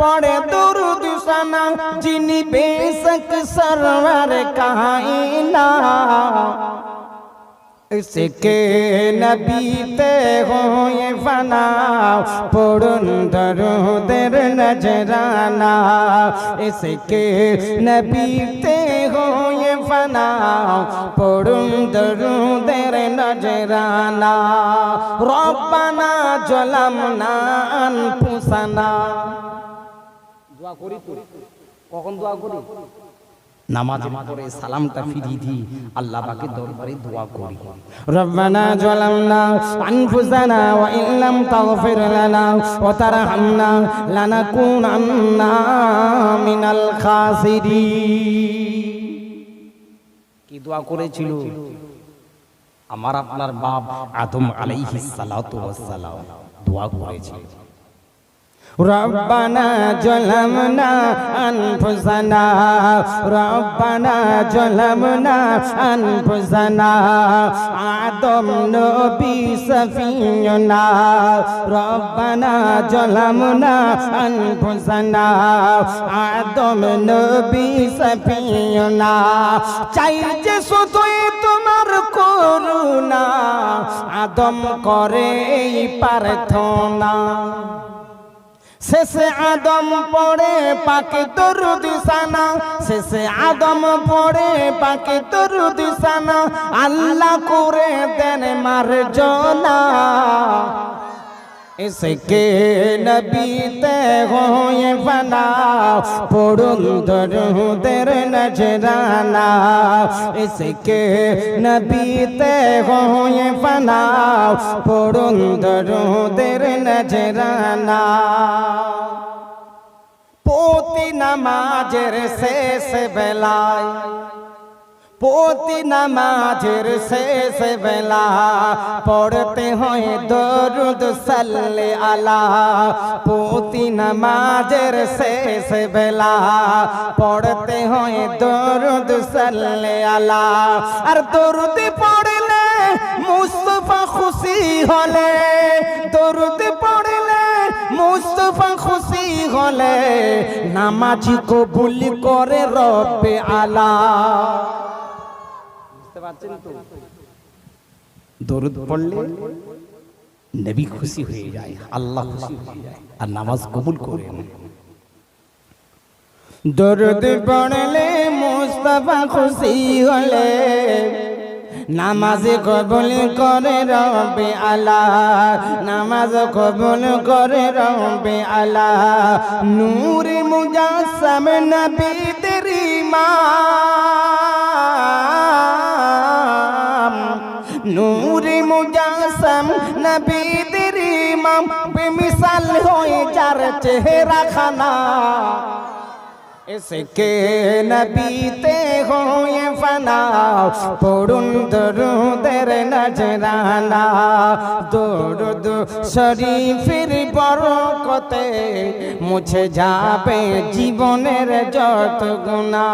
পড়ে দরুদ সানা যিনি বেশক সরওয়ার কাইনা इसके नबी ते होए फना पड़न दरुदर नजराना इसके नबी ते होए फना पड़न दरुदर नजराना रब्बाना জলামনা আনফুসানা দোয়া করি তো। কখন দোয়া করি? নামাজ পড়ে সালামটা ফিরিয়ে দিই আল্লাহ পাকে দরবারে দোয়া করি। রব্বানা জালামনা আনফুসানা ওয়া ইন লাম তাগফির লানা ওয়া তারহামনা লানাকুনান্না মিনাল খাসিরিন। কি দোয়া করেছিল? আমার আপনার বাপ আদম আলাইহিস সালাতু ওয়াস সালাম। দোয়া করেছিল। ربنا ظلمنا أنفسنا ربنا ظلمنا أنفسنا আদম নবী সফিয়না রব্বানা জলামনা আনফুসানা আদম নবী সফিয়না চাই যে শুধুই তোমার করুণা আদম করে প্রার্থনা শেষে আদম পড়ে পাকে তরুদিসানা শেষে আদম পড়ে পাকে তরুদিসানা আল্লাহ করে দেন মার্জনা। इसके नबी ते हो ये फना पुरुंदर नजराना। इसके नबी ते हो ये फना पुरुंदर नजराना। पोती नमाजर से बेलाय পোতি নামাজের শেষ বেলা পড়তে হয় দরুদ সাল্লে আলা। পোতি নামাজের শেষ বেলা পড়তে হয় দরুদ সাল্লে আলা। আর দরুদ পড়লে মুস্তফা খুশি হলে, দরুদ পড়লে মুস্তফা খুশি হলে, নামাজি কবুল করে রবে আলা। বুঝতে পারছেন তো? দরুদ পড়লে নবী খুশি হয়ে যায় আল্লাহ খুশি হয়ে যায় আর নামাজ কবুল করে দরুদ পড়লে মুস্তফা খুশি হলে নামাজ কবুল করে রবে আলা নামাজ কবুল করে রবে আলা নূর মুজাসম নবী তেরি ইমাম নূরি মুজাসম নবীদের ইমাম বেমিসাল হয়ে যার চেহারা খানা इसके नबीते हो ये फना पड़ुन दरुदर नजराना दरुद শরীফের বরকতে মুছে যাবে জীবনের যত গুণা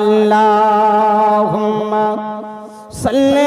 আল্লাহুম্মা সাল্লি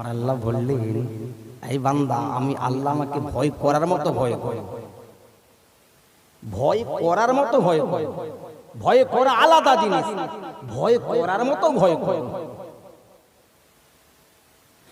আমার আল্লাহ বললেন, এই বান্দা, আমি আল্লাহ আমাকে ভয় করার মতো ভয় করে। ভয় করার মতো ভয় ভয় করা আলাদা জিনিস। ভয় করার মতো ভয় করি।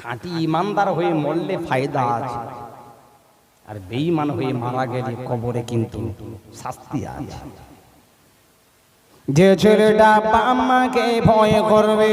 খাঁটি ইমানদার হয়ে মরলে ফায়দা আছে। আর বেঈমান হয়ে মারা গেলে কবরে কিন্তু শাস্তি আছে। যে ছেলেটা বাপ মাকে ভয় করবে